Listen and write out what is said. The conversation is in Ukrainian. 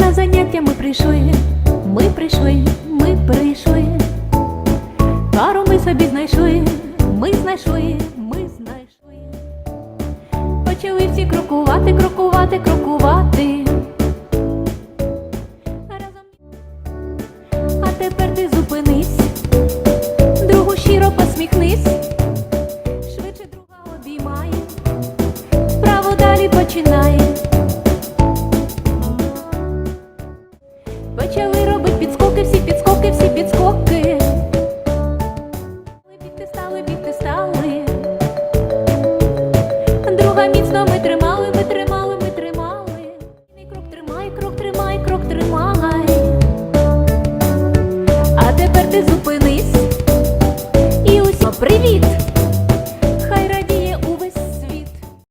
На заняття ми прийшли, ми прийшли, ми прийшли. Пару ми собі знайшли, ми знайшли, ми знайшли. Почали всі крокувати, крокувати, крокувати. Разом, А тепер ти зупинись, другу щиро посміхнись. Почали робить підскоки, всі підскоки, всі підскоки. Бігти стали, бігти стали. Друга міцно ми тримали, ми тримали, ми тримали. Крок тримай, крок тримай, крок тримай. А тепер ти зупинись.